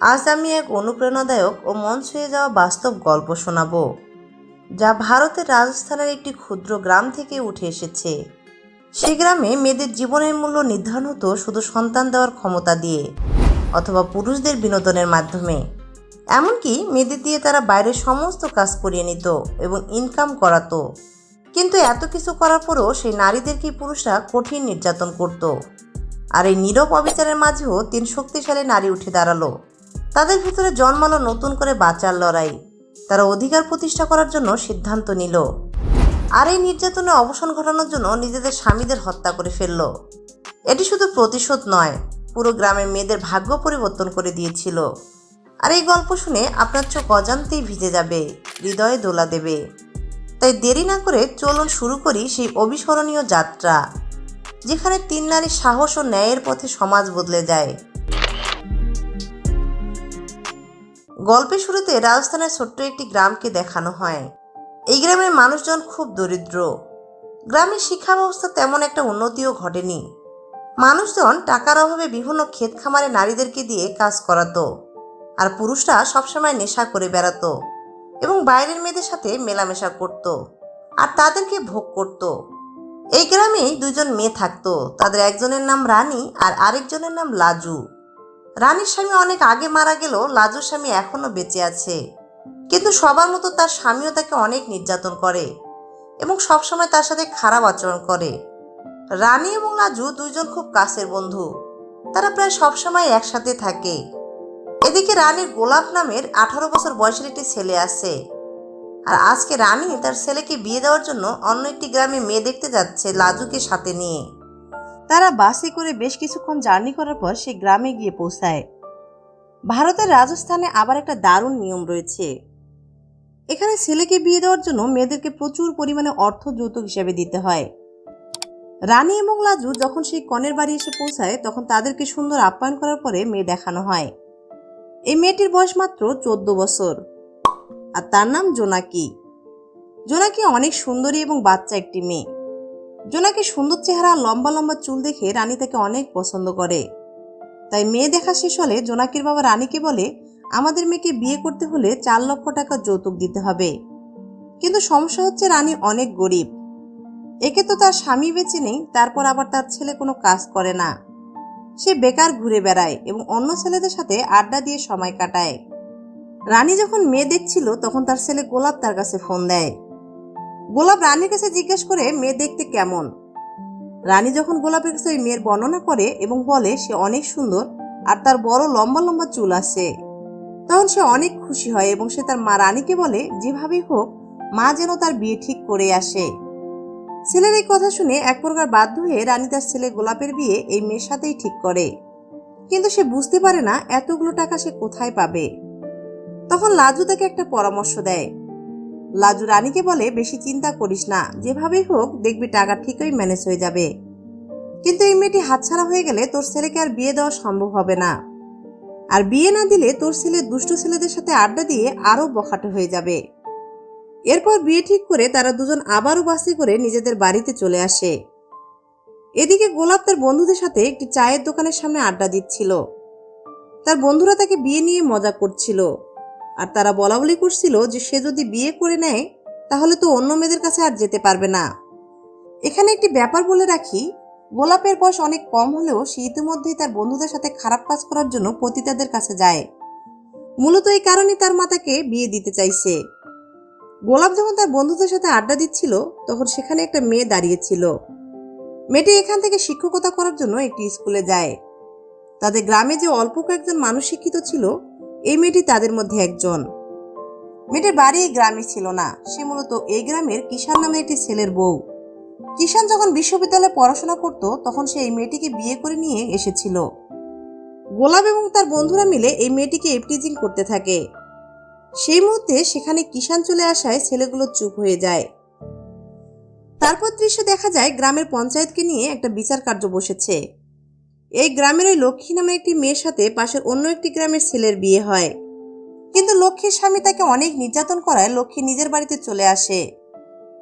আজ আমি এক অনুপ্রেরণাদায়ক ও মন ছুঁয়ে যাওয়া বাস্তব গল্প শোনাব, যা ভারতের রাজস্থানের একটি ক্ষুদ্র গ্রাম থেকে উঠে এসেছে। সেই গ্রামে মেয়েদের জীবনের মূল্য নির্ধারণ হতো শুধু সন্তান দেওয়ার ক্ষমতা দিয়ে, অথবা পুরুষদের বিনোদনের মাধ্যমে। এমনকি মেয়েদের দিয়ে তারা বাইরের সমস্ত কাজ করিয়ে নিত এবং ইনকাম করাতো। কিন্তু এত কিছু করার পরও সেই নারীদেরকেই পুরুষরা কঠিন নির্যাতন করত। আর এই নীরব অবিচারের মাঝেও তিন শক্তিশালী নারী উঠে দাঁড়াল। তাদের ভিতরে জন্মালো নতুন করে বাঁচার লড়াই। তারা অধিকার প্রতিষ্ঠা করার জন্য সিদ্ধান্ত নিল। আর এই নির্যাতনে অবসান ঘটানোর জন্য নিজেদের স্বামীদের হত্যা করে ফেলল। এটি শুধু প্রতিশোধ নয়, পুরো গ্রামের মেয়েদের ভাগ্য পরিবর্তন করে দিয়েছিল। আর এই গল্প শুনে আপনার চোখ অজান্তেই ভিজে যাবে, হৃদয়ে দোলা দেবে। তাই দেরি না করে চলুন শুরু করি সেই অবিস্মরণীয় যাত্রা, যেখানে তিন নারী সাহস ও ন্যায়ের পথে সমাজ বদলে যায়। গল্পের শুরুতে রাজস্থানের ছোট্ট একটি গ্রামকে দেখানো হয়। এই গ্রামের মানুষজন খুব দরিদ্র। গ্রামের শিক্ষা ব্যবস্থা তেমন একটা উন্নতিও ঘটেনি। মানুষজন টাকার অভাবে বিভিন্ন ক্ষেত খামারে নারীদেরকে দিয়ে কাজ করাতো। আর পুরুষরা সবসময় নেশা করে বেড়াতো এবং বাইরের মেয়েদের সাথে মেলামেশা করত আর তাদেরকে ভোগ করত। এই গ্রামেই দুজন মেয়ে থাকতো। তাদের একজনের নাম রানী আর আরেকজনের নাম লাজু। রানীর স্বামী অনেক আগে মারা গেলেও লাজুর স্বামী এখনও বেঁচে আছে। কিন্তু সবার মতো তার স্বামীও তাকে অনেক নির্যাতন করে এবং সবসময় তার সাথে খারাপ আচরণ করে। রানী এবং লাজু দুইজন খুব কাছের বন্ধু। তারা প্রায় সবসময় একসাথে থাকে। এদিকে রানীর গোলাপ নামের আঠারো বছর বয়সের একটি ছেলে আছে। আর আজকে রানী তার ছেলেকে বিয়ে দেওয়ার জন্য অন্য একটি গ্রামে মেয়ে দেখতে যাচ্ছে লাজুকে সাথে নিয়ে। তারা বাসে করে বেশ কিছুক্ষণ জার্নি করার পর সে গ্রামে গিয়ে পৌঁছায়। ভারতের রাজস্থানে আবার একটা দারুণ নিয়ম রয়েছে। এখানে ছেলেকে বিয়ে দেওয়ার জন্য মেয়েদেরকে প্রচুর পরিমাণে অর্থ যৌতুক হিসেবে দিতে হয়। রানী এবং লাজু যখন সেই কনের বাড়ি এসে পৌঁছায়, তখন তাদেরকে সুন্দর আপ্যায়ন করার পরে মেয়ে দেখানো হয়। এই মেয়েটির বয়স মাত্র চোদ্দ বছর। আর তার নাম জোনাকি। জোনাকি অনেক সুন্দরী এবং বাচ্চা একটি মেয়ে। জোনাকি সুন্দর চেহারা, লম্বা লম্বা চুল দেখে রানী তাকে অনেক পছন্দ করে। তাই মেয়ে দেখা শেষ হলে জোনাকির বাবা রানীকে বলে, আমাদের মেয়েকে বিয়ে করতে হলে চার লক্ষ টাকা যৌতুক দিতে হবে। কিন্তু সমস্যা হচ্ছে রানী অনেক গরিব। একে তো তার স্বামী বেঁচে নেই, তারপর আবার তার ছেলে কোনো কাজ করে না। সে বেকার ঘুরে বেড়ায় এবং অন্য ছেলেদের সাথে আড্ডা দিয়ে সময় কাটায়। রানী যখন মেয়ে দেখছিল, তখন তার ছেলে গোলাপ তার কাছে ফোন দেয়। গোলাপ রানীর কাছে জিজ্ঞেস করে, মেয়ে দেখতে কেমন? রানী যখন গোলাপের কাছে ওই মেয়ের বর্ণনা করে এবং বলে, সে অনেক সুন্দর আর তার বড় লম্বা লম্বা চুল আছে। তখন সে অনেক খুশি হয় এবং সে তার মা রানীকে বলে, যেভাবেই হোক, মা যেন তার বিয়ে ঠিক করে আসে। ছেলের এই কথা শুনে এক প্রকার বাধ্য হয়ে রানী তার ছেলে গোলাপের বিয়ে এই মেয়ের সাথেই ঠিক করে। কিন্তু সে বুঝতে পারে না এতগুলো টাকা সে কোথায় পাবে। তখন লাজু তাকে একটা পরামর্শ দেয়। লাজু রানীকে বলে, বেশি চিন্তা করিস না। যেভাবেই হোক, দেখবি টাকা ঠিকই ম্যানেজ হয়ে যাবে। কিন্তু এই মেয়েটি হাতছাড়া হয়ে গেলে তোর ছেলেকে আর বিয়ে দেওয়া সম্ভব হবে না। আর বিয়ে না দিলে তোর ছেলে দুষ্ট ছেলেদের সাথে আড্ডা দিয়ে আরও বখাটে হয়ে যাবে। এরপর বিয়ে ঠিক করে তারা দুজন আবারও বাসে করে নিজেদের বাড়িতে চলে আসে। এদিকে গোলাপ তার বন্ধুদের সাথে একটি চায়ের দোকানের সামনে আড্ডা দিচ্ছিল। তার বন্ধুরা তাকে বিয়ে নিয়ে মজা করছিল। আর তারা বলা বলি করছিল যে সে যদি বিয়ে করে নেয়, তাহলে তো অন্য মেয়েদের কাছে আর যেতে পারবে না। এখানে একটি ব্যাপার বলে রাখি, গোলাপের বয়স অনেক কম হলেও সে ইতিমধ্যেই তার বন্ধুদের সাথে খারাপ কাজ করার জন্য পতিতাদের কাছে যায়। মূলত এই কারণে তার মাতাকে বিয়ে দিতে চাইছে। গোলাপ যখন তার বন্ধুদের সাথে আড্ডা দিচ্ছিল, তখন সেখানে একটা মেয়ে দাঁড়িয়েছিল। মেয়েটি এখান থেকে শিক্ষকতা করার জন্য একটি স্কুলে যায়। তাদের গ্রামে যে অল্প কয়েকজন মানুষ শিক্ষিত ছিল এই মেয়েটি তাদের মধ্যে একজন। মেয়েটির বাড়ি এই গ্রামে ছিল না। সে মূলত এই গ্রামের কিষান নামে একটি ছেলের বউ। কিষান যখন বিশ্ববিদ্যালয়ে পড়াশোনা করত, তখন সে এই মেয়েটিকে বিয়ে করে নিয়ে এসেছিল। গোলাপ এবং তার বন্ধুরা মিলে এই মেয়েটিকে এপটিজিং করতে থাকে। সেই মুহূর্তে সেখানে কিষান চলে আসায় ছেলেগুলো চুপ হয়ে যায়। তারপর দৃশ্যে দেখা যায়, গ্রামের পঞ্চায়েতকে নিয়ে একটা বিচার কার্য বসেছে। এই গ্রামের ওই লক্ষ্মী নামে একটি মেয়ের সাথে পাশের অন্য একটি গ্রামের ছেলের বিয়ে হয়। কিন্তু লক্ষ্মীর স্বামী তাকে অনেক নির্যাতন করায় লক্ষ্মী নিজের বাড়িতে চলে আসে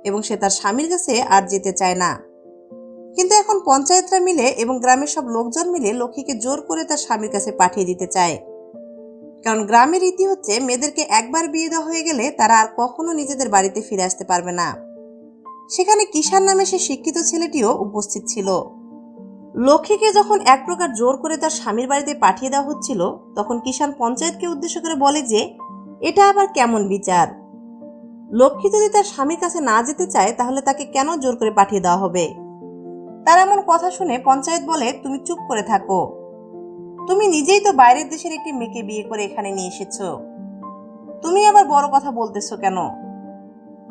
এবং সে তার স্বামীর কাছে আর যেতে চায় না। কিন্তু এখন পঞ্চায়েতরা মিলে এবং গ্রামের সব লোকজন মিলে লক্ষ্মীকে জোর করে তার স্বামীর কাছে পাঠিয়ে দিতে চায়। কারণ গ্রামের রীতি হচ্ছে, মেয়েদেরকে একবার বিয়ে দেওয়া হয়ে গেলে তারা আর কখনো নিজেদের বাড়িতে ফিরে আসতে পারবে না। সেখানে কিষান নামে সে শিক্ষিত ছেলেটিও উপস্থিত ছিল। লক্ষ্মীকে যখন এক প্রকার জোর করে তার স্বামীর বাড়িতে পাঠিয়ে দেওয়া হচ্ছিল, তখন কিষান পঞ্চায়েতকে উদ্দেশ্য করে বলে যে, এটা আবার কেমন বিচার? লক্ষ্মী যদি তার স্বামীর কাছে না যেতে চায়, তাহলে তাকে কেন জোর করে পাঠিয়ে দেওয়া হবে? তার এমন কথা শুনে পঞ্চায়েত বলে, তুমি চুপ করে থাকো। তুমি নিজেই তো বাইরের দেশের একটি মেয়েকে বিয়ে করে এখানে নিয়ে এসেছ। তুমি আবার বড় কথা বলতেছো কেন?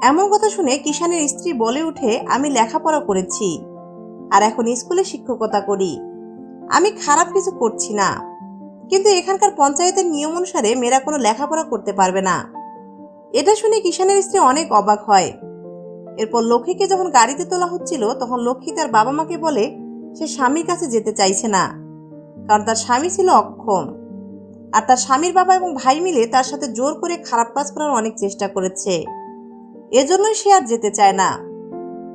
এমন কথা শুনে কিষানের স্ত্রী বলে উঠে, আমি লেখাপড়া করেছি। আর এখন স্কুলে শিক্ষকতা করি। আমি খারাপ কিছু করছি না। কিন্তু এখানকার পঞ্চায়েতের নিয়ম অনুসারে মেয়েরা কোনো লেখাপড়া করতে পারবে না। এটা শুনে কিষানের স্ত্রী অনেক অবাক হয়। এরপর লক্ষ্মীকে যখন গাড়িতে তোলা হচ্ছিল, তখন লক্ষ্মী তার বাবা মাকে বলে, সে স্বামীর কাছে যেতে চাইছে না। কারণ তার স্বামী ছিল অক্ষম। আর তার স্বামীর বাবা এবং ভাই মিলে তার সাথে জোর করে খারাপ কাজ করার অনেক চেষ্টা করেছে। এজন্যই সে আর যেতে চায় না।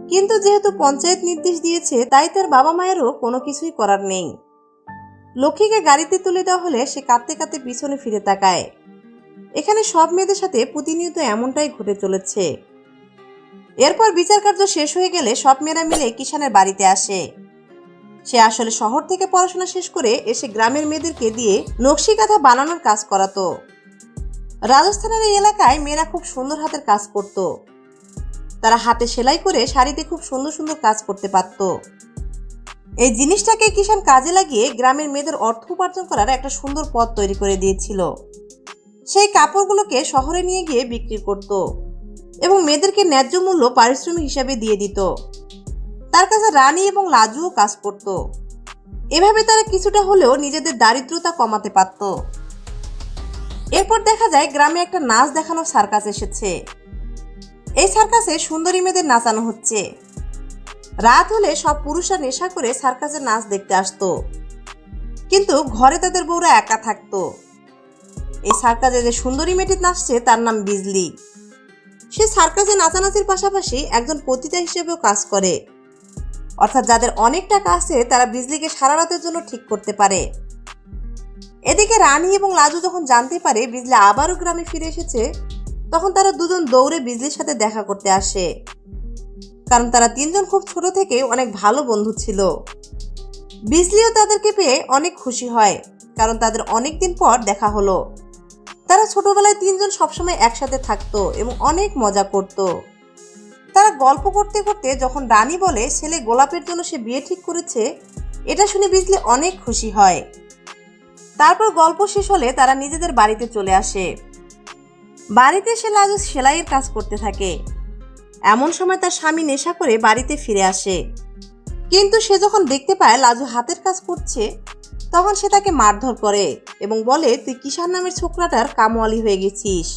কিন্তু যেহেতু পঞ্চায়েত নির্দেশ দিয়েছে, তাই তার বাবা মায়েরও কোনো কিছুই করার নেই। লক্ষ্মীকে গাড়িতে তুলে দেওয়া হলে সে কাঁদতে কাঁদতে পিছনে ফিরে তাকায়। এখানে সব মেয়েদের সাথে প্রতিনিয়ত এমনটাই ঘটে চলেছে। এরপর বিচার কার্য শেষ হয়ে গেলে সব মেয়েরা মিলে কিষানের বাড়িতে আসে। সে আসলে শহর থেকে পড়াশোনা শেষ করে এসে গ্রামের মেয়েদেরকে দিয়ে নকশি কাঁথা বানানোর কাজ করাতো। রাজস্থানের এই এলাকায় মেয়েরা খুব সুন্দর হাতের কাজ করত। তারা হাতে সেলাই করে শাড়িতে খুব সুন্দর সুন্দর কাজ করতে পারত। এই জিনিসটাকে কিষান কাজে লাগিয়ে গ্রামের মেয়েদের অর্থ উপার্জন করার একটা সুন্দর পথ তৈরি করে দিয়েছিল। সেই কাপড়গুলোকে শহরে নিয়ে গিয়ে বিক্রি করত এবং মেয়েদেরকে ন্যায্য মূল্য পারিশ্রমিক হিসাবে দিয়ে দিত। তার কাছে রানী এবং লাজুও কাজ করত। এভাবে তারা কিছুটা হলেও নিজেদের দারিদ্রতা কমাতে পারত। এরপর দেখা যায় গ্রামে একটা নাচ দেখানো সার্কাস এসেছে। এই সার্কাসে সুন্দরী মেয়েদের নাচানো হচ্ছে। রাত হলে সব পুরুষরা নেশা করে সার্কাসের নাচ দেখতে আসতো। কিন্তু ঘরে তাদের বউরা একা থাকতো। এই সার্কাসে যে সুন্দরী মেয়েটি নাচছে, তার নাম বিজলি। সে সার্কাসে নাচানাচির পাশাপাশি একজন পতিতা হিসেবেও কাজ করে। অর্থাৎ যাদের অনেক টাকা আছে, তারা বিজলিকে সারা রাতের জন্য ঠিক করতে পারে। এদিকে রানী এবং লাজু যখন জানতে পারে, বিজলি আবারও গ্রামে ফিরে এসেছে তখন তারা দুজন দৌড়ে বিজলির সাথে দেখা করতে আসে। কারণ তারা তিনজন খুব ছোট থেকে অনেক ভালো বন্ধু ছিল। বিজলিও তাদেরকে পেয়ে অনেক খুশি হয়, কারণ তাদের অনেক দিন পর দেখা হলো। তারা ছোটবেলায় তিনজন সবসময় একসাথে থাকতো এবং অনেক মজা করত। তারা গল্প করতে করতে যখন রানী বলে, ছেলে গোলাপের জন্য সে বিয়ে ঠিক করেছে, এটা শুনে বিজলি অনেক খুশি হয়। তারপর গল্প শেষ হলে তারা নিজেদের বাড়িতে চলে আসে। বাড়িতে এসে লাজু সেলাইয়ের কাজ করতে থাকে। এমন সময় তার স্বামী নেশা করে বাড়িতে ফিরে আসে। কিন্তু সে যখন দেখতে পায় লাজু হাতের কাজ করছে, তখন সে তাকে মারধর করে এবং বলে, তুই কিষান নামের ছোকরাটার কামওয়ালি হয়ে গেছিস।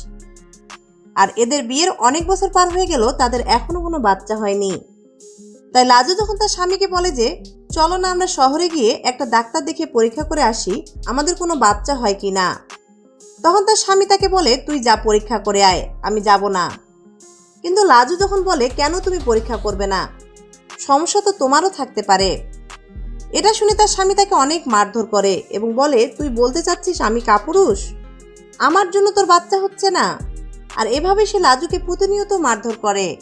আর এদের বিয়ের অনেক বছর পার হয়ে গেল, তাদের এখনও কোনো বাচ্চা হয়নি। তাই লাজু যখন তার স্বামীকে বলে যে, চলো না, আমরা শহরে গিয়ে একটা ডাক্তার দেখে পরীক্ষা করে আসি, আমাদের কোনো বাচ্চা হয় কি না তখন তার স্বামী তাকে বলে, তুই যা পরীক্ষা করে আয়, আমি যাব না। কিন্তু লাজু যখন বলে, কেন তুমি পরীক্ষা করবে না? সমস্যা তো তোমারও থাকতে পারে। এটা শুনে তার স্বামী তাকে অনেক মারধর করে এবং বলে, তুই বলতে চাচ্ছিস আমি কাপুরুষ? আমার জন্য তোর বাচ্চা হচ্ছে না? আর এভাবে সে লাজুকে প্রতিনিয়ত মারধর করে।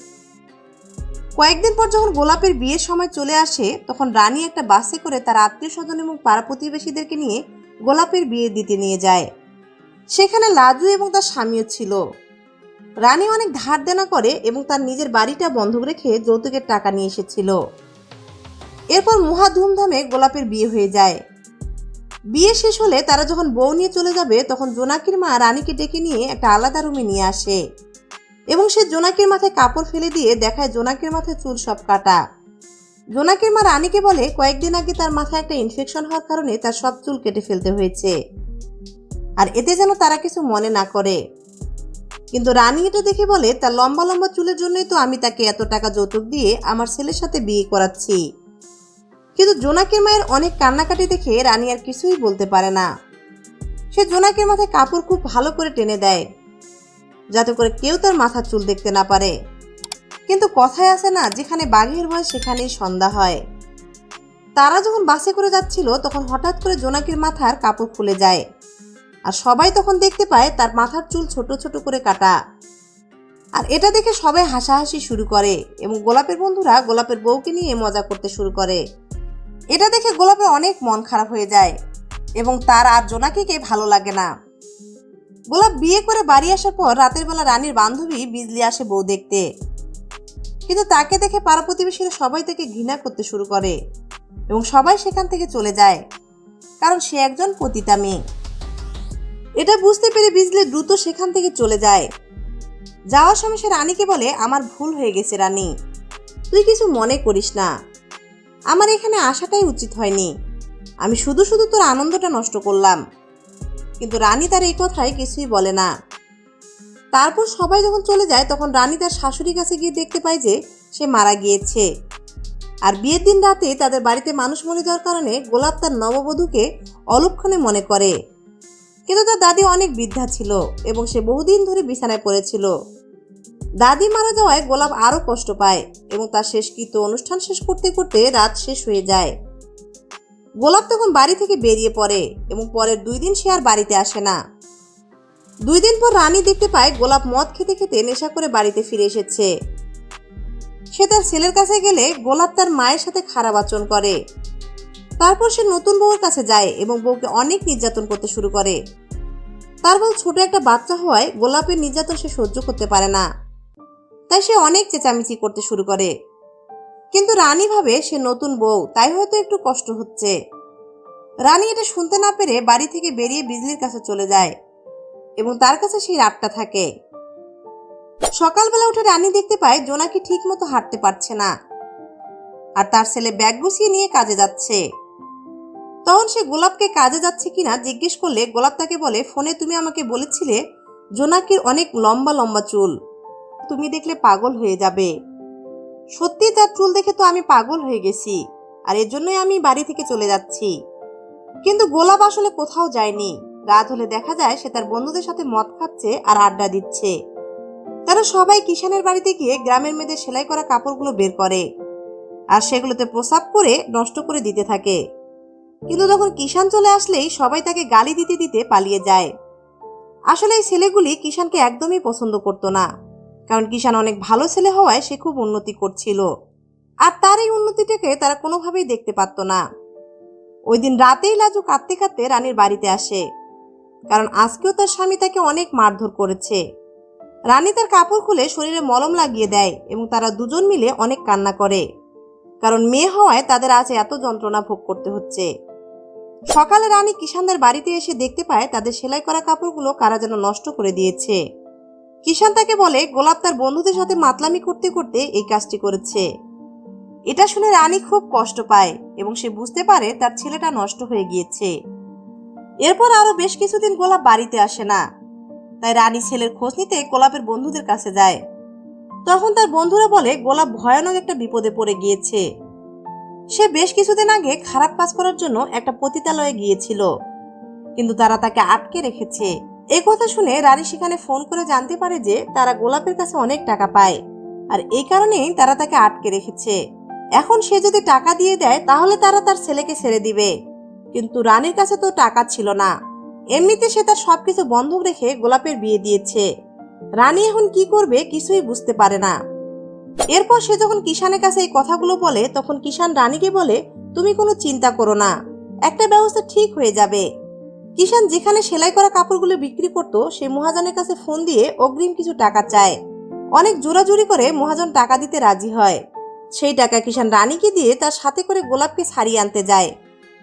কয়েকদিন পর যখন গোলাপের বিয়ের সময় চলে আসে, তখন রানী একটা বাসে করে তার আত্মীয় স্বজন এবং পাড়া প্রতিবেশীদেরকে নিয়ে গোলাপের বিয়ে দিতে নিয়ে যায়। সেখানে লাজু এবং তার স্বামীও ছিল। রানী অনেক ধার দেনা করে এবং তার নিজের বাড়িটা বন্ধক রেখে যৌতুকের টাকা নিয়ে এসেছিল। এরপর মহা ধুমধামে গোলাপের বিয়ে হয়ে যায়। বিয়ে শেষ হলে তারা যখন বউ নিয়ে চলে যাবে, তখন জোনাকির মা রানীকে ডেকে নিয়ে একটা আলাদা রুমে নিয়ে আসে এবং সে জোনাকির মাথায় কাপড় ফেলে দিয়ে দেখায় জোনাকির মাথায় চুল সব কাটা। জোনাকির মা রানীকে বলে, কয়েকদিন আগে তার মাথায় একটা ইনফেকশন হওয়ার কারণে তার সব চুল কেটে ফেলতে হয়েছে। আর এতে যেন তারা কিছু মনে না করে। কিন্তু রানী এটা দেখে বলে তার লম্বা লম্বা চুলের জন্যই তো আমি তাকে এত টাকা যৌতুক দিয়ে আমার ছেলের সাথে বিয়ে করাচ্ছি। কিন্তু জোনাকের মায়ের অনেক কান্নাকাটি দেখে রানী আর কিছুই বলতে পারে না। সে জোনাকের মাথায় কাপড় খুব ভালো করে টেনে দেয়, যাতে করে কেউ তার মাথার চুল দেখতে না পারে। কিন্তু কথায় আছে না, যেখানে বাঘের ভয় সেখানেই সন্ধ্যা হয়। তারা যখন বাসে করে যাচ্ছিল, তখন হঠাৎ করে জোনাকির মাথার কাপড় খুলে যায়। আর সবাই তখন দেখতে পায় তার মাথার চুল ছোট ছোট করে কাটা। আর এটা দেখে সবাই হাসাহাসি শুরু করে এবং গোলাপের বন্ধুরা গোলাপের বউকে নিয়ে মজা করতে শুরু করে। এটা দেখে গোলাপের অনেক মন খারাপ হয়ে যায় এবং তার আর জোনাকিকে ভালো লাগে না। গোলাপ বিয়ে করে বাড়ি আসার পর রাতের বেলা রানীর বান্ধবী বিজলি আসে বউ দেখতে। কিন্তু তাকে দেখে পাড়া প্রতিবেশীরা সবাই তাকে ঘৃণা করতে শুরু করে এবং সবাই সেখান থেকে চলে যায়। কারণ সে একজন পতিতা মেয়ে। এটা বুঝতে পেরে বিজলি দ্রুত সেখান থেকে চলে যায়। যাওয়ার সময় সে রানীকে বলে, আমার ভুল হয়ে গেছে রানী। তুই কিছু মনে করিস না। আমার এখানে আসাটাই উচিত হয়নি। আমি শুধু শুধু তোর আনন্দটা নষ্ট করলাম। কিন্তু রানী তার এই কথায় কিছুই বলে না। তারপর সবাই যখন চলে যায়, তখন রানী তার শাশুড়ির কাছে গিয়ে দেখতে পায় যে সে মারা গিয়েছে। আর বিয়ের দিন রাতে তাদের বাড়িতে মানুষ মরে যাওয়ার কারণে গোলাপ তার নববধূকে অলক্ষণে মনে করে। কিন্তু তার দাদি অনেক বৃদ্ধা ছিল এবং সে বহুদিন ধরে বিছানায় পড়েছিল। দাদি মারা যাওয়ায় গোলাপ আরও কষ্ট পায় এবং তার শেষকৃত অনুষ্ঠান শেষ করতে করতে রাত শেষ হয়ে যায়। গোলাপ তখন বাড়ি থেকে বেরিয়ে পড়ে এবং পরের দুই দিন সে আর বাড়িতে আসে না। দুই দিন পর রানী দেখতে পায় গোলাপ মদ খেতে খেতে নেশা করে বাড়িতে ফিরে এসেছে। সে তার ছেলের কাছে গেলে গোলাপ তার মায়ের সাথে খারাপ আচরণ করে। তারপর সে নতুন বউর কাছে যায় এবং বউকে অনেক নির্যাতন করতে শুরু করে। তার বউ ছোট একটা বাচ্চা হওয়ায় গোলাপের নির্যাতন সে সহ্য করতে পারে না। তাই সে অনেক চেঁচামেচি করতে শুরু করে। কিন্তু রানী ভাবে সে নতুন বউ, তাই হয়তো একটু কষ্ট হচ্ছে। রানী এটা শুনতে না পেরে বাড়ি থেকে বেরিয়ে বিজলির কাছে চলে যায় এবং তার কাছে সেই রাতটা থাকে। সকালবেলা উঠে রানী দেখতে পায় জোনাকি ঠিক মতো হাঁটতে পারছে না। আর তার ছেলে ব্যাগ গুছিয়ে নিয়ে কাজে যাচ্ছে। তখন সে গোলাপকে কাজে যাচ্ছে কিনা জিজ্ঞেস করলে গোলাপ তাকে বলে, ফোনে তুমি আমাকে বলেছিলে জোনাকির অনেক লম্বা লম্বা চুল। তুমি দেখলে পাগল হয়ে যাবে। সত্যি তার চুল দেখে তো আমি পাগল হয়ে গেছি, আর এর জন্যই আমি বাড়ি থেকে চলে যাচ্ছি। কিন্তু গোলাপ আসলে কোথাও যায়নি। রাত হলে দেখা যায় সে তার বন্ধুদের সাথে মদ খাচ্ছে আর আড্ডা দিচ্ছে। তারা সবাই কিষানের বাড়িতে গিয়ে গ্রামের মেয়েদের সেলাই করা কাপড়গুলো বের করে, আর সেগুলোতে প্রসাব করে নষ্ট করে দিতে থাকে। কিন্তু যখন কিষান চলে আসলেই সবাই তাকে গালি দিতে দিতে পালিয়ে যায়। আসলে এই ছেলেগুলি কিষানকে একদমই পছন্দ করতো না। কারণ কিষান অনেক ভালো ছেলে হওয়ায় সে খুব উন্নতি করছিল। আর তার এই উন্নতিটাকে তারা কোনোভাবেই দেখতে পারত না। ওই দিন রাতেই লাজু কাঁদতে কাঁদতে রানীর বাড়িতে আসে। কারণ আজকেও তার স্বামী তাকে অনেক মারধর করেছে। রানী তার কাপড় খুলে শরীরে মলম লাগিয়ে দেয় এবং তারা দুজন মিলে অনেক কান্না করে। কারণ মেয়ে হওয়ায় তাদের আজ এত যন্ত্রণা ভোগ করতে হচ্ছে। সকালে রানী কিষানদের বাড়িতে এসে দেখতে পায় তাদের সেলাই করা কাপড়গুলো কারা যেন নষ্ট করে দিয়েছে। কিষান তাকে বলে, গোলাপ তার বন্ধুদের সাথে মাতলামি করতে করতে এই কাজটি করেছে। এটা শুনে রানী খুব কষ্ট পায় এবং সে বুঝতে পারে তার ছেলেটা নষ্ট হয়ে গিয়েছে। এরপর আরও বেশ কিছুদিন গোলাপ বাড়িতে আসে না। তাই রানী ছেলের খোঁজ নিতে গোলাপের বন্ধুদের কাছে যায়। তখন তার বন্ধুরা বলে, গোলাপ ভয়ানক একটা বিপদে পড়ে গিয়েছে। সে বেশ কিছুদিন আগে খারাপ কাজ করার জন্য একটা পতিতালয়ে গিয়েছিল। কিন্তু তারা তাকে আটকে রেখেছে। এই কথা শুনে রানী সেখানে ফোন করে জানতে পারে যে তারা গোলাপের কাছে অনেক টাকা পায়। আর এই কারণেই তারা তাকে আটকে রেখেছে। এখন সে যদি টাকা দিয়ে দেয়, তাহলে তারা তার ছেলেকে ছেড়ে দিবে। কিন্তু রানীর কাছে তো টাকা ছিল না। এমনিতে সে তার সবকিছু বন্ধক রেখে গোলাপের বিয়ে দিয়েছে। রানী এখন কি করবে কিছুই বুঝতে পারে না। এরপর সে যখন কিষানের কাছে এই কথাগুলো বলে, তখন কিষান রানীকে বলে, তুমি কোনো চিন্তা করো না, একটা ব্যবস্থা ঠিক হয়ে যাবে। কিষান যেখানে সেলাই করা কাপড়গুলো বিক্রি করত, সে মহাজনের কাছে ফোন দিয়ে অগ্রিম কিছু টাকা চায়। অনেক জোরাজুরি করে মহাজন টাকা দিতে রাজি হয়। সেই টাকা কিষান রানীকে দিয়ে তার সাথে করে গোলাপকে ছাড়িয়ে আনতে যায়।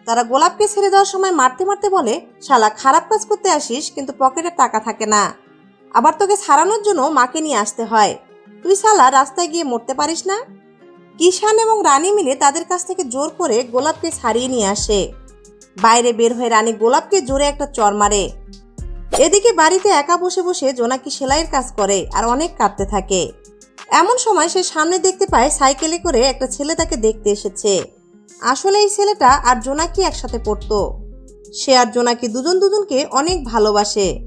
তারা গোলাপকে ছেড়ে দেওয়ার সময় মারতে মারতে বলে, শালা, খারাপ কাজ করতে আসিস, কিন্তু পকেটে টাকা থাকে না। আবার তোকে ছাড়ানোর জন্য মাকে নিয়ে আসতে হয়। তুই শালা রাস্তায় গিয়ে মরতে পারিস না? কিষান এবং রানী মিলে তাদের কাছ থেকে জোর করে গোলাপকে ছাড়িয়ে নিয়ে আসে। বাইরে বের হয়ে রানী গোলাপকে জোরে একটা চর মারে। এদিকে বাড়িতে একা বসে বসে জোনাকি সেলাইয়ের কাজ করে আর অনেক কাঁদতে থাকে। এমন সময় সে সামনে দেখতে পায় সাইকেলে করে একটা ছেলে তাকে দেখতে এসেছে। আসলে এই ছেলেটা আর জোনাকি একসাথে পড়তো। সে আর জোনাকি দুজন দুজনকে অনেক ভালোবাসে।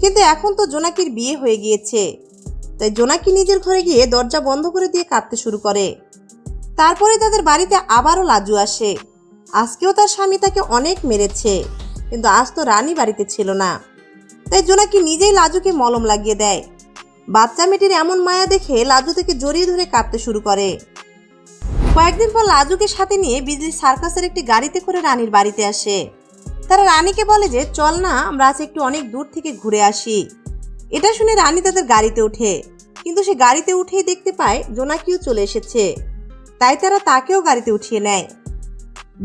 কিন্তু এখন তো জোনাকির বিয়ে হয়ে গিয়েছে। তাই জোনাকি নিজের ঘরে গিয়ে দরজা বন্ধ করে দিয়ে কাঁদতে শুরু করে। তারপরে তাদের বাড়িতে আবারও লাজু আসে। আজকেও তার স্বামী তাকে অনেক মেরেছে, কিন্তু আজ তো রানী বাড়িতে ছিল না। তাই জোনাকি নিজেই লাজুকে মলম লাগিয়ে দেয়। বাচ্চা মেয়েটির এমন মায়া দেখে লাজু থেকে জড়িয়ে ধরে কাঁদতে শুরু করে। কয়েকদিন পর লাজুকে সাথে নিয়ে বিজলি সার্কাসের একটি গাড়িতে করে রানীর বাড়িতে আসে। তারা রানীকে বলে যে, চল না, আমরা আজ একটু অনেক দূর থেকে ঘুরে আসি। এটা শুনে রানী তাদের গাড়িতে ওঠে। কিন্তু সে গাড়িতে উঠেই দেখতে পায় জোনাকিও চলে এসেছে। তাই তারা তাকেও গাড়িতে উঠিয়ে নেয়।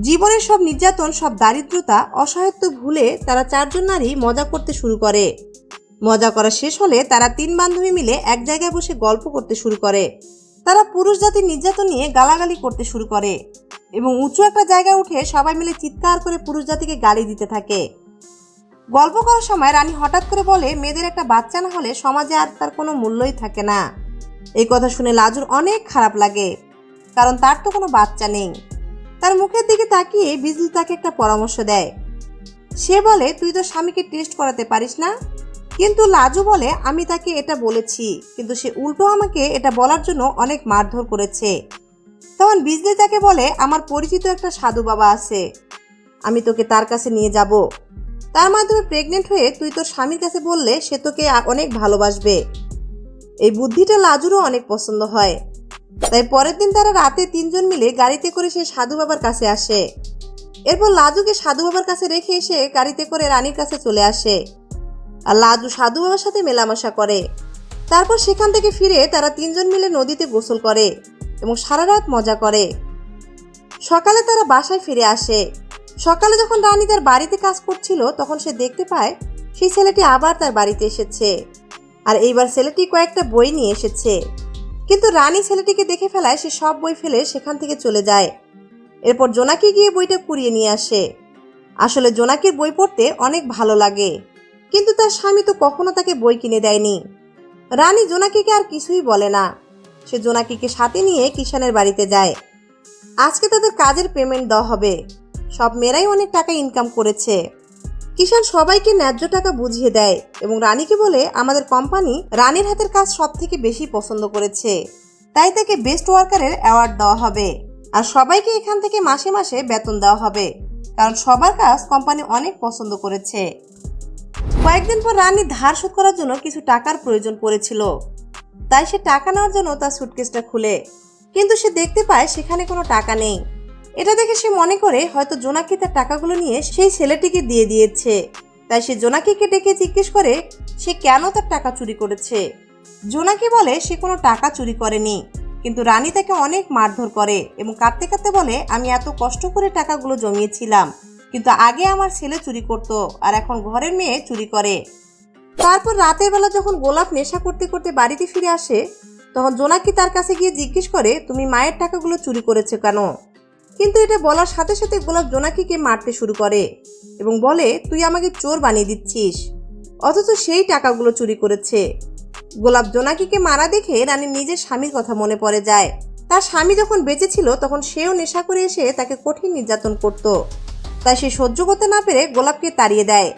জীবনের সব নির্যাতন, সব দারিদ্রতা, অসহায়ত্ব ভুলে তারা চারজন নারী মজা করতে শুরু করে। মজা করা শেষ হলে তারা তিন বান্ধবী মিলে এক জায়গায় বসে গল্প করতে শুরু করে। তারা পুরুষ জাতির নির্যাতন নিয়ে গালাগালি করতে শুরু করে। এবং উঁচু একটা জায়গায় উঠে সবাই মিলে চিৎকার করে পুরুষ জাতিকে গালি দিতে থাকে। গল্প করার সময় রানী হঠাৎ করে বলে, মেয়েদের একটা বাচ্চা না হলে সমাজে আর তার কোনো মূল্যই থাকে না। এই কথা শুনে লাজুর অনেক খারাপ লাগে, কারণ তার তো কোনো বাচ্চা নেই। তার মুখের দিকে তাকিয়ে বিজলি তাকে একটা পরামর্শ দেয়। সে বলে, তুই তো স্বামীকে টেস্ট করাতে পারিস না? কিন্তু লাজু বলে, আমি তাকে এটা বলেছি, কিন্তু সে উল্টো আমাকে এটা বলার জন্য অনেক মারধর করেছে। তখন বিজলি তাকে বলে, আমার পরিচিত একটা সাধু বাবা আছে, আমি তোকে তার কাছে নিয়ে যাব। তার মাধ্যমে প্রেগনেন্ট হয়ে তুই তোর স্বামীর কাছে বললে সে তোকে অনেক ভালোবাসবে। এই বুদ্ধিটা লাজুরও অনেক পছন্দ হয়। তাই পরের দিন তারা রাতে তিনজন মিলে গাড়িতে করে সে সাধু বাবার কাছে আসে। এরপর লাজুকে সাধু বাবার কাছে রেখে এসে গাড়িতে করে রানীর কাছে চলে আসে। আর লাজু সাধু বাবার সাথে মেলামেশা করে। তারপর সেখান থেকে ফিরে তারা তিনজন মিলে নদীতে গোসল করে এবং সারা রাত মজা করে। সকালে তারা বাসায় ফিরে আসে। সকালে যখন রানী তার বাড়িতে কাজ করছিল, তখন সে দেখতে পায় সেই ছেলেটি আবার তার বাড়িতে এসেছে। আর এইবার ছেলেটি কয়েকটা বই নিয়ে এসেছে। কিন্তু রানী ছেলেটিকে দেখে ফেলায় সে সব বই ফেলে সেখান থেকে চলে যায়। এরপর জোনাকি গিয়ে বইটা কুড়িয়ে নিয়ে আসে। আসলে জোনাকির বই পড়তে অনেক ভালো লাগে। কিন্তু তার স্বামী তো কখনো তাকে বই কিনে দেয়নি। রানী জোনাকিকে আর কিছুই বলে না। সে জোনাকিকে সাথে নিয়ে কিষানের বাড়িতে যায়। আজকে তাদের কাজের পেমেন্ট দেওয়া হবে। সব মেয়েরাই অনেক টাকা ইনকাম করেছে। কিষান সবাইকে ন্যায্য টাকা বুঝিয়ে দেয় এবং রানীকে বলে, আমাদের কোম্পানি রানীর হাতের কাজ সব থেকে বেশি পছন্দ করেছে। তাই তাকে বেস্ট ওয়ার্কারের অ্যাওয়ার্ড দেওয়া হবে। আর সবাইকে এখান থেকে মাসে মাসে বেতন দেওয়া হবে। কারণ সবার কাজ কোম্পানি অনেক পছন্দ করেছে। কয়েকদিন পর রানী ধার শোধ করার জন্য কিছু টাকার প্রয়োজন পড়েছিল। তাই সে টাকা নেওয়ার জন্য তার সুটকেসটা খুলে। কিন্তু সে দেখতে পায় সেখানে কোনো টাকা নেই। এটা দেখে সে মনে করে হয়তো জোনাকি তার টাকাগুলো নিয়ে সেই ছেলেটিকে দিয়ে দিয়েছে। তাই সে জোনাকিকে ডেকে জিজ্ঞেস করে, সে কেন তার টাকা চুরি করেছে? জোনাকি বলে, সে কোনো টাকা চুরি করেনি। কিন্তু রানী তাকে অনেক মারধর করে এবং কাঁদতে কাঁদতে বলে, আমি এত কষ্ট করে টাকাগুলো জমিয়েছিলাম, কিন্তু আগে আমার ছেলে চুরি করতো আর এখন ঘরের মেয়ে চুরি করে। তারপর রাতের বেলা যখন গোলাপ নেশা করতে করতে বাড়িতে ফিরে আসে, তখন জোনাকি তার কাছে গিয়ে জিজ্ঞেস করে, তুমি মায়ের টাকাগুলো চুরি করেছ কেন? কিন্তু এটা বলার সাথে সাথে গোলাপ জোনাকিকে মারতে শুরু করে এবং বলে, তুই আমাকে চোর বানিয়ে দিচ্ছিস। অথচ সেই টাকাগুলো চুরি করেছে। গোলাপ জোনাকিকে মারা দেখে রানী নিজের স্বামীর কথা মনে পড়ে যায়। তার স্বামী যখন বেঁচে ছিল, তখন সেও নেশা করে এসে তাকে কঠিন নির্যাতন করত। তাই সে সহ্য করতে না পেরে গোলাপকে তাড়িয়ে দেয়।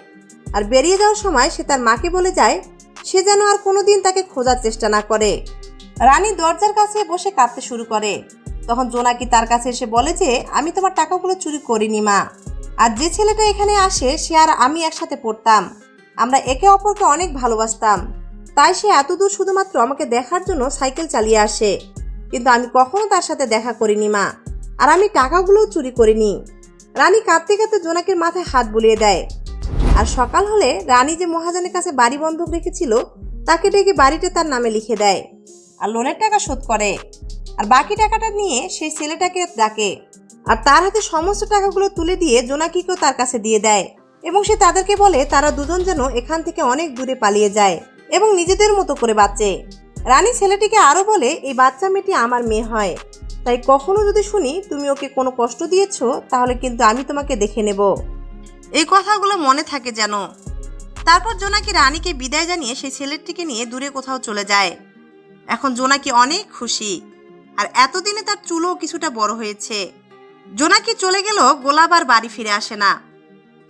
আর বেরিয়ে যাওয়ার সময় সে তার মাকে বলে যায়, সে যেন আর কোনোদিন তাকে খোঁজার চেষ্টা না করে। রানী দরজার কাছে বসে কাঁদতে শুরু করে। তখন জোনাকি তার কাছে এসে বলে যে, আমি তোমার টাকাগুলো চুরি করিনি, মা। আর যে ছেলেটা এখানে আসে, সে আর আমি একসাথে পড়তাম। আমরা একে অপরকে অনেক ভালোবাসতাম। তাই সে এতদূর শুধুমাত্র আমাকে দেখার জন্য সাইকেল চালিয়ে আসে। কিন্তু আমি কখনো তার সাথে দেখা করিনি, মা। আর আমি টাকাগুলোও চুরি করিনি। রানী কাঁদতে কাঁদতে জোনাকের মাথায় হাত বুলিয়ে দেয়। আর সকাল হলে রানী যে মহাজনের কাছে বাড়ি বন্ধক রেখেছিল, তাকে ডেকে বাড়িটা তার নামে লিখে দেয়। আর লোনের টাকা শোধ করে। আর বাকি টাকাটা নিয়ে সেই ছেলেটাকে ডাকে। আর তার হাতে সমস্ত টাকাগুলো তুলে দিয়ে জোনাকিকেও তার কাছে দিয়ে দেয়। এবং সে তাদেরকে বলে, তারা দুজন যেন এখান থেকে অনেক দূরে পালিয়ে যায় এবং নিজেদের মতো করে বাঁচে। রানী ছেলেটিকে আরও বলে, এই বাচ্চা মেয়েটি আমার মেয়ে হয়। তাই কখনো যদি শুনি তুমি ওকে কোনো কষ্ট দিয়েছ, তাহলে কিন্তু আমি তোমাকে দেখে নেব। এই কথাগুলো মনে থাকে যেন। তারপর জোনাকি রানীকে বিদায় জানিয়ে সেই ছেলেটিকে নিয়ে দূরে কোথাও চলে যায়। এখন জোনাকি অনেক খুশি। আর এতদিনে তার চুলও কিছুটা বড় হয়েছে। জোনাকি চলে গেল গোলাপ আর বাড়ি ফিরে আসে না।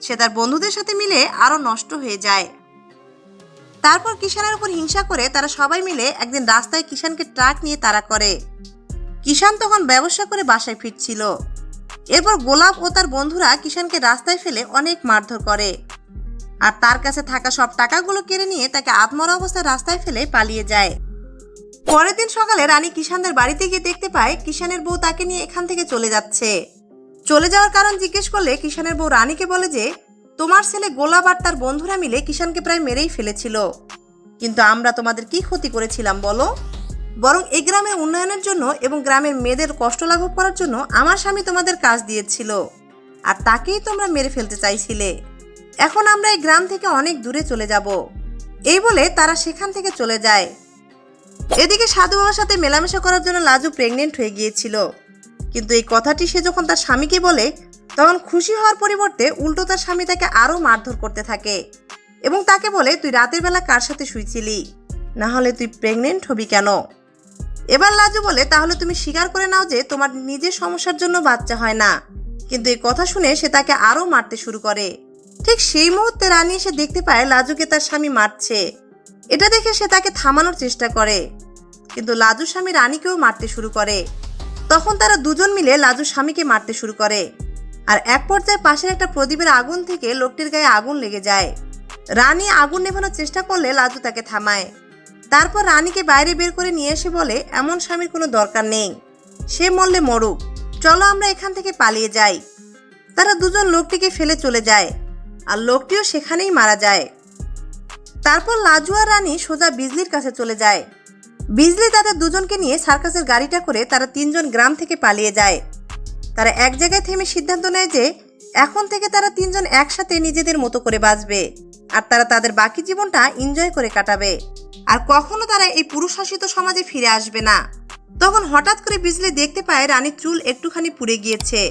সে তার বন্ধুদের সাথে মিলে আরও নষ্ট হয়ে যায়। তারপর কিষানের উপর হিংসা করে তারা সবাই মিলে একদিন রাস্তায় কিষানকে ট্রাক নিয়ে তারা করে। কিষান তখন ব্যবসা করে বাসায় ফিরছিল। এরপর গোলাপ ও তার বন্ধুরা কিষানকে রাস্তায় ফেলে অনেক মারধর করে। আর তার কাছে থাকা সব টাকাগুলো কেড়ে নিয়ে তাকে আত্মরা অবস্থায় রাস্তায় ফেলে পালিয়ে যায়। পরের দিন সকালে রানী কিষানদের বাড়িতে গিয়ে দেখতে পায় কিষানের বউ তাকে নিয়ে এখান থেকে চলে যাচ্ছে। চলে যাওয়ার কারণ জিজ্ঞেস করলে কিষানের বউ রানীকে বলে যে, তোমার ছেলে গোলাপ আর তার বন্ধুরা মিলে কিষানকে প্রায় মেরেই ফেলেছিল। কিন্তু আমরা তোমাদের কি ক্ষতি করেছিলাম বলো? বরং এই গ্রামের উন্নয়নের জন্য এবং গ্রামের মেয়েদের কষ্ট লাঘব করার জন্য আমার স্বামী তোমাদের কাজ দিয়েছিল। আর তাকেই তোমরা মেরে ফেলতে চাইছিলে। এখন আমরা এই গ্রাম থেকে অনেক দূরে চলে যাব। এই বলে তারা সেখান থেকে চলে যায়। এদিকে সাধু বাবার সাথে মেলামেশা করার জন্য লাজু প্রেগনেন্ট হয়ে গিয়েছিল। কিন্তু এই কথাটি সে যখন তার স্বামীকে বলে, তখন খুশি হওয়ার পরিবর্তে উল্টো তার স্বামী তাকে আরও মারধর করতে থাকে এবং তাকে বলে, তুই রাতের বেলা কার সাথে শুয়েছিলি না হলে তুই প্রেগনেন্ট হবি কেন? এবার লাজু বলে, তাহলে তুমি স্বীকার করে নাও যে তোমার নিজের সমস্যার জন্য বাচ্চা হয় না। কিন্তু এই কথা শুনে সে তাকে আরও মারতে শুরু করে। ঠিক সেই মুহূর্তে রানী এসে দেখতে পায়, লাজুকে তার স্বামী মারছে। এটা দেখে সে তাকে থামানোর চেষ্টা করে। কিন্তু লাজু স্বামী রানীকেও মারতে শুরু করে। তখন তারা দুজন মিলে লাজু স্বামীকে মারতে শুরু করে। আর এক পর্যায়ে পাশের একটা প্রদীপের আগুন থেকে লোকটির গায়ে আগুন লেগে যায়। রানী আগুন নেভানোর চেষ্টা করলে লাজু তাকে থামায়। তারপর রানীকে বাইরে বের করে নিয়ে এসে বলে, এমন স্বামীর কোনো দরকার নেই। সে মরলে মরুক। চলো আমরা এখান থেকে পালিয়ে যাই। তারা দুজন লোকটিকে ফেলে চলে যায়। আর লোকটিও সেখানেই মারা যায়। তারপর লাজু আর রানী সোজা বিজলির কাছে চলে যায়। বিজলি তাদের দুজনকে নিয়ে সার্কাসের গাড়িটা করে তারা তিনজন গ্রাম থেকে পালিয়ে যায়। তারা এক জায়গায় থেমে সিদ্ধান্ত নেয় যে, এখন থেকে তারা তিনজন একসাথে নিজেদের মতো করে বাঁচবে আর তারা তাদের বাকি জীবনটা এনজয় করে কাটাবে। আর কখনো তারা এই পুরুষ শাসিত সমাজে ফিরে আসবে না। তখন হঠাৎ করে বিজলি দেখতে পায় রানীর চুল একটুখানি পুড়ে গিয়েছে।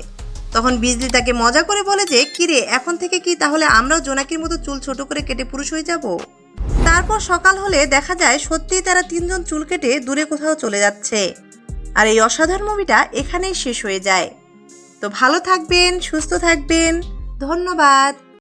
তখন বিজলি তাকে মজা করে বলে যে, কিরে, এখন থেকে কি তাহলে আমরাও জোনাকির মতো চুল ছোট করে কেটে পুরুষ হয়ে যাব? তারপর সকাল হলে দেখা যায় সত্যিই তারা তিনজন চুল কেটে দূরে কোথাও চলে যাচ্ছে। আর এই অসাধারণ মুভিটা এখানেই শেষ হয়ে যায়। তো ভালো থাকবেন, সুস্থ থাকবেন। ধন্যবাদ।